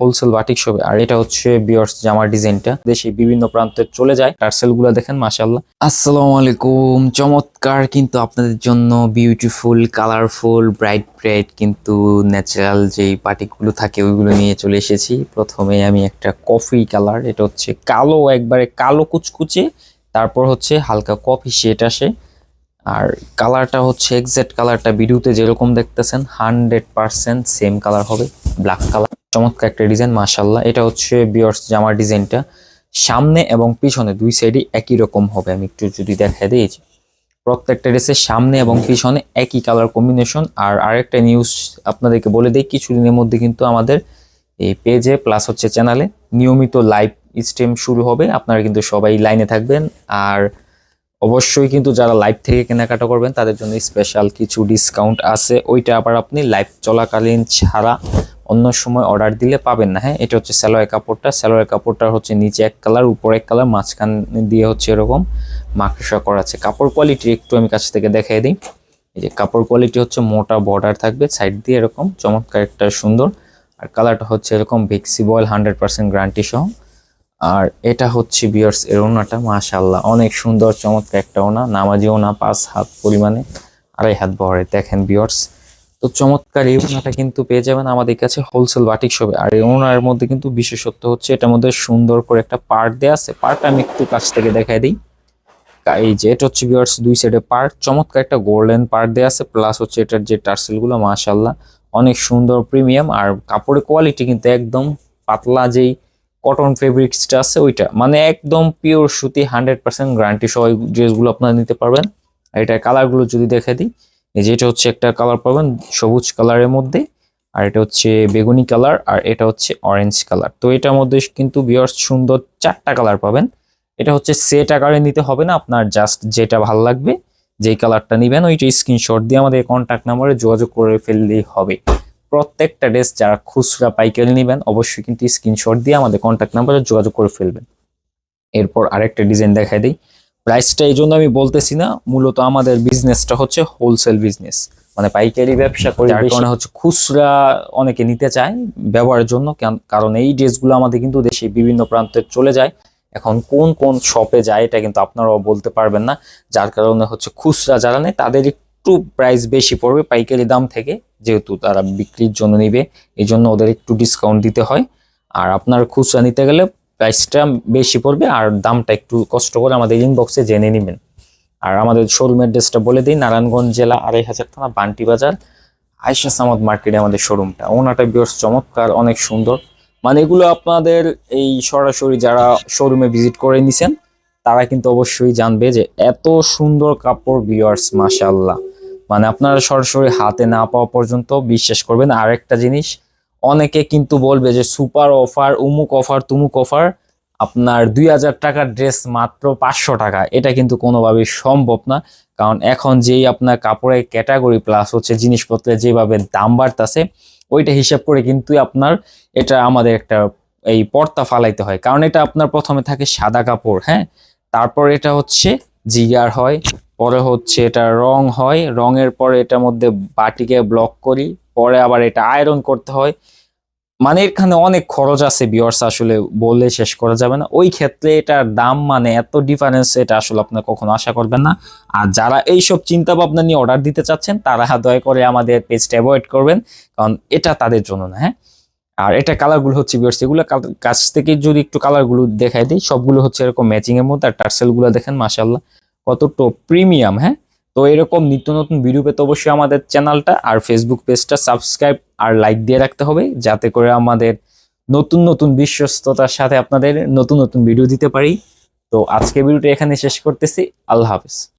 Wholesale batik শপে। আর এটা হচ্ছে বিয়ার্স জামার ডিজাইনটা। দেশে বিভিন্ন প্রান্তে চলে যায়। টার্সেলগুলো দেখেন মাশাল্লাহ আসসালামু আলাইকুম। চমৎকার কিন্তু আপনাদের জন্য বিউটিফুল কালারফুল ব্রাইট ব্রাইট কিন্তু ন্যাচারাল যেই পাটিকগুলো থাকে, ওইগুলো নিয়ে চলে এসেছি। প্রথমে আমি একটা কফি কালার এটা হচ্ছে কালো, একবারে কালো কুচকুচে। তারপর হচ্ছে হালকা কফি শেড আসে। আর কালারটা হচ্ছে এক্সাক্ট কালারটা ভিডিওতে যেরকম দেখতেছেন হান্ড্রেড পার্সেন্ট সেম কালার হবে ব্ল্যাক কালার চমৎকার একটা ডিজাইন মাশাল্লাহ এটা হচ্ছে বিয়ার্স জামার ডিজাইনটা সামনে এবং পিছনে দুই সাইডে একই রকম হবে। আমি একটু যদি দেখা দিই প্রত্যেকটা ড্রেসের সামনে এবং পিছনে একই কালার কম্বিনেশন আর আরেকটা নিউজ আপনাদেরকে বলে দিই, কিছুদিনের মধ্যে কিন্তু আমাদের এই পেজে প্লাস হচ্ছে চ্যানেলে নিয়মিত লাইভ স্ট্রিম শুরু হবে। আপনারা কিন্তু সবাই লাইনে থাকবেন। আর অবশ্যই কিন্তু যারা লাইভ থেকে কেনাকাটা করবেন, তাদের জন্য স্পেশাল কিছু ডিসকাউন্ট আছে। ওইটা আবার আপনি লাইভ চলাকালীন ছাড়া অন্য সময় অর্ডার দিলে পাবেন না হ্যাঁ? এটা হচ্ছে স্যালোয়ার কাপড়টা। স্যালোয়ার কাপড়টা হচ্ছে নিচে এক কালার উপরে এক কালার মাঝখান দিয়ে হচ্ছে এরকম মাকড়সা করা আছে। কাপড় কোয়ালিটি একটু আমি কাছ থেকে দেখাই দিই। এই যে কাপড় কোয়ালিটি হচ্ছে মোটা বর্ডার থাকবে সাইড দিয়ে এরকম, চমৎকার একটা সুন্দর। আর কালারটা হচ্ছে এরকম ভিক্সি বয়েল হান্ড্রেড পার্সেন্ট গ্যারান্টি সহ। আর এটা হচ্ছে বিয়ার্স এর ওনাটা মাশাল্লাহ অনেক সুন্দর, চমৎকার একটা ওনা। নামাজি ওনা, পাঁচ হাত পরিমাণে, আড়াই হাত বহরে। দেখেন বিয়ার্স তো চমৎকার এই ওনাটা কিন্তু পেয়ে যাবেন আমাদের কাছে হোলসেল বাটিক শপে আর এই ওনার মধ্যে কিন্তু বিশেষত্ব হচ্ছে, এটার মধ্যে সুন্দর করে একটা পার্ট দেওয়া আছে। পার্টটা আমি একটু কাছ থেকে দেখাই দিই। এই যে, এটা হচ্ছে বিয়ার্স দুই সাইডে পার্ট চমৎকার একটা গোল্ডেন পার্ট দেওয়া আছে প্লাস হচ্ছে এটার যে টার্সেলগুলো মাশাল্লাহ অনেক সুন্দর প্রিমিয়াম আর কাপড়ের কোয়ালিটি কিন্তু একদম পাতলা যেই কটন ফেব্রিক্সটা আছে, ওইটা। মানে একদম পিওর সুতি হান্ড্রেড পার্সেন্ট গ্যারান্টি সহ ড্রেসগুলো আপনারা নিতে পারবেন। আর এটার কালারগুলো যদি দেখে দিই এই যে এটা হচ্ছে একটা কালার পাবেন সবুজ কালারের মধ্যে, আর এটা হচ্ছে বেগুনি কালার আর এটা হচ্ছে অরেঞ্জ কালার তো এটার মধ্যে কিন্তু বিয়ার্স সুন্দর চারটা কালার পাবেন। এটা হচ্ছে সেট আকারে নিতে হবে না, আপনার জাস্ট যেটা ভালো লাগবে, যেই কালারটা নেবেন, ওইটা স্ক্রিনশট দিয়ে আমাদের কন্ট্যাক্ট নাম্বারে যোগাযোগ করে ফেললেই হবে। প্রত্যেকটা ড্রেস যারা খুচরা পাইকারি নেবেন, অবশ্যই কিন্তু স্ক্রিনশট দিয়ে আমাদের কন্ট্যাক্ট নাম্বারে যোগাযোগ করে ফেলবেন। এরপর আরেকটা ডিজাইন দেখাই দিই। প্রাইসটা এই জন্য আমি বলতেছি না মূলত আমাদের বিজনেসটা হচ্ছে হোলসেল বিজনেস মানে পাইকারি ব্যবসা করি যার কারণে হচ্ছে খুচরা অনেকে নিতে চায় ব্যবহারের জন্য কারণ- কারণ এই ড্রেসগুলো আমাদের কিন্তু দেশে বিভিন্ন প্রান্তে চলে যায়। এখন কোন কোন শপে যায় এটা কিন্তু আপনারাও বলতে পারবেন না। যার কারণে হচ্ছে খুচরা যারা নেয় তাদের একটু প্রাইস বেশি পড়বে পাইকারি দাম থেকে যেহেতু তারা বিক্রির জন্য নিবে এই জন্য ওদের একটু ডিসকাউন্ট দিতে হয়। আর আপনার খুচরা নিতে গেলে প্রাইসটা বেশি পড়বে আর দামটা একটু কষ্ট করে আমাদের ইনবক্সে জেনে নেবেন। আর আমাদের শোরুম অ্যাড্রেসটা বলে দিই, নারায়ণগঞ্জ জেলা আড়াই হাজার থানা, বান্টি বাজার। আয়সা সামাদ মার্কেটে আমাদের শোরুমটা ওনাটা বিয়ার্স চমৎকার, অনেক সুন্দর। মানে এগুলো আপনাদের এই সরাসরি যারা শোরুমে ভিজিট করে নিছেন, তারা কিন্তু অবশ্যই জানবে যে এত সুন্দর কাপড় বিয়ার্স মাশাল্লাহ মানে আপনারা সরাসরি হাতে না পাওয়া পর্যন্ত বিশ্বাস করবেন। আরেকটা জিনিস অনেকে কিন্তু বলবে যে সুপার অফার, উমুক অফার, তুমুক অফার। আপনার দুই হাজার টাকার ড্রেস মাত্র পাঁচশো টাকা। এটা কিন্তু কোনোভাবেই সম্ভব না। কারণ এখন যেই আপনার কাপড়ের ক্যাটাগরি প্লাস হচ্ছে জিনিসপত্রের যেভাবে দাম বাড়তেছে, ওইটা হিসাব করে কিন্তু আপনার এটা আমাদের একটা এই পর্দা ফালাইতে হয়। কারণ এটা আপনার প্রথমে থাকে সাদা কাপড় হ্যাঁ? তারপর এটা হচ্ছে জিগার হয়, পরে হচ্ছে এটা রং হয়। রঙের পরে এটার মধ্যে বাটিকে ব্লক করি। পরে আবার এটা আয়রন করতে হয়। মানে এখানে অনেক খরচ আছে বিয়ার্স আসলে বলে শেষ করা যাবে না। ওই ক্ষেত্রে এটার দাম মানে এত ডিফারেন্স এটা আসলে আপনার কখনো আশা করবেন না। আর যারা এইসব চিন্তা ভাবনা নিয়ে অর্ডার দিতে চাচ্ছেন, তারা দয়া করে আমাদের পেজটা অ্যাভয়েড করবেন, কারণ এটা তাদের জন্য না হ্যাঁ? আর এটা কালারগুলো হচ্ছে বিয়ার্স এগুলো কাছ থেকে যদি একটু কালারগুলো দেখাই দিই, সবগুলো হচ্ছে এরকম ম্যাচিং এর মধ্যে, আর টার্সেলগুলো দেখেন মাশাল্লাহ কতটা প্রিমিয়াম হ্যাঁ? তো এরকম নিত্য নতুন ভিডিও পেতে অবশ্যই আমাদের চ্যানেলটা আর ফেসবুক পেজটা সাবস্ক্রাইব আর লাইক দিয়ে রাখতে হবে, যাতে করে আমাদের নতুন নতুন বিশ্বস্ততার সাথে আপনাদের নতুন নতুন ভিডিও দিতে পারি। তো আজকে ভিডিওটা এখানে শেষ করতেছি। আল্লাহ হাফেজ।